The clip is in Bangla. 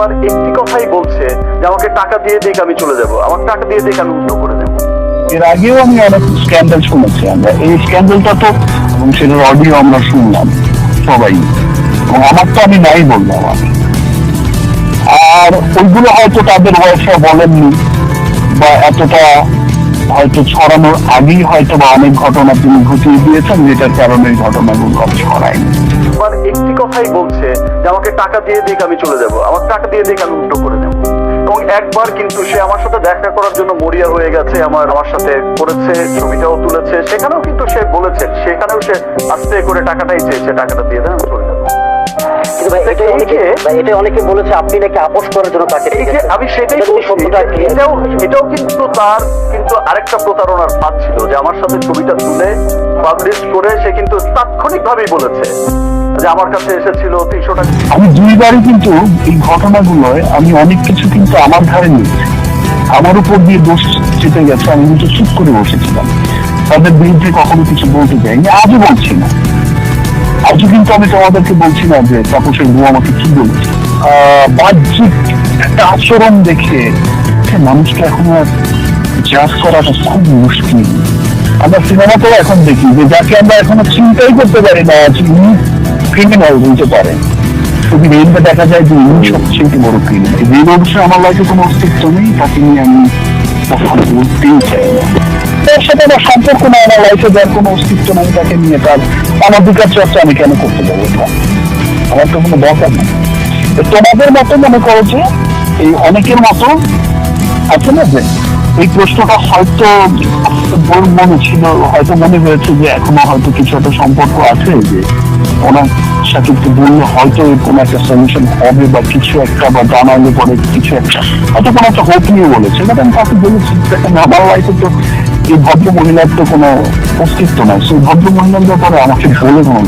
একবার একটি কথাই বলছে যে আমাকে টাকা দিয়ে দিক আমি চলে যাব। আমার টাকা দিয়ে দিক আমি উল্টো করে দেবো। এর আগেও আমি অনেক স্ক্যান্ডাল শুনেছি আমরা। এই স্ক্যান্ডালটা তো এবং সেটার অডিও আমরা শুনলাম সবাই। এবং আমার তো আমি নাই বললাম আমি। আর ওইগুলো হয়তো তাদের ওয়াইফরা বলেননি বা এতটা হয়তো ছড়ানোর আগেই হয়তো বা অনেক ঘটনা তিনি ঘটিয়ে দিয়েছেন যেটার কারণে ঘটনাগুলো একটি কথাই বলছে যে আমাকে টাকা দিয়ে দিক, আমি চলে যাব। আমার টাকা দিয়ে দিক, আমি উল্টো করে দেবো। এবং একবার কিন্তু সে আমার সাথে দেখা করার জন্য মরিয়া হয়ে গেছে, আমার আমার সাথে করেছে, ছবিটাও তুলেছে। সেখানেও কিন্তু সে বলেছে, সেখানেও সে আস্তে করে টাকাটাই চেয়েছে, টাকাটা দিয়ে দেন চলে এটা অনেকে এটা অনেকে বলেছে আপনি নাকি আপোষ করার জন্য তাকে এই যে রেখেছেন। আমি সেটাই এটা সত্যটা এটাও এটাও কিন্তু তার কিন্তু আরেকটা প্রতারণার ফাঁদ ছিল যে আমার সাথে ছবিটা তুলে পাবলিশ করে সে কিন্তু তাৎক্ষণিক বলেছে যে আমার কাছে এসেছিল তিনশো টাকা। আমি দুইবারই কিন্তু এই ঘটনাগুলোয় আমি অনেক কিছু কিন্তু আমার ধারে নিয়েছি। আমার উপর দিয়ে দোষ চেপে গেছে আমি কিন্তু চুপ করে বসেছিলাম। তাদের বিরুদ্ধে কখনো কিছু বলতে যাইনি আজও বলছি না। আজও কিন্তু আমি তোমাদেরকে বলছি না যে তাপসের বউ আমাকে কি বলছে। বাহ্যিক একটা আচরণ দেখে সে মানুষকে এখন আর জাজ করাটা খুব মুশকিল। আমরা সিনেমাতেও এখন দেখি যে যাকে আমরা এখনও চিন্তাই করতে পারি না উনি ক্রিমিনাল বলতে পারে। শুধু রেলটা দেখা যায় যে উনি সবচেয়ে বড় ক্রিমিনাল রেল অবশ্যই আমার লাইফে কোনো অস্তিত্ব নেই, তাকে নিয়ে আমি কখনো বলতেই চাই না। তার সাথে আমার সম্পর্ক না আমার লাইফে যার কোনো অস্তিত্ব নেই, তাকে নিয়ে তার অনধিকার চর্চা আমি কেন করতে পারব? আমার তো কোনো দরকার নেই। তোমাদের মতো মনে করো যে এই অনেকের মতো আছে না যে এই প্রশ্নটা হয়তো মনে ছিল, হয়তো মনে হয়েছে যে এখনও হয়তো কিছু একটা সম্পর্ক আছে যে ওনার সাথে একটু বললে হয়তো কোনো একটা সলিউশন হবে বা কিছু একটা বা জানালে পরে কিছু একটা, হয়তো কোনো একটা হোপ নিয়ে বলেছে বাট আমি তাকে বলেছি আমার লাইফে তো এই ভদ্র মহিলার তো কোনো অস্তিত্ব নাই সেই ভদ্র মহিলার ব্যাপারে আমাকে বলে নেই।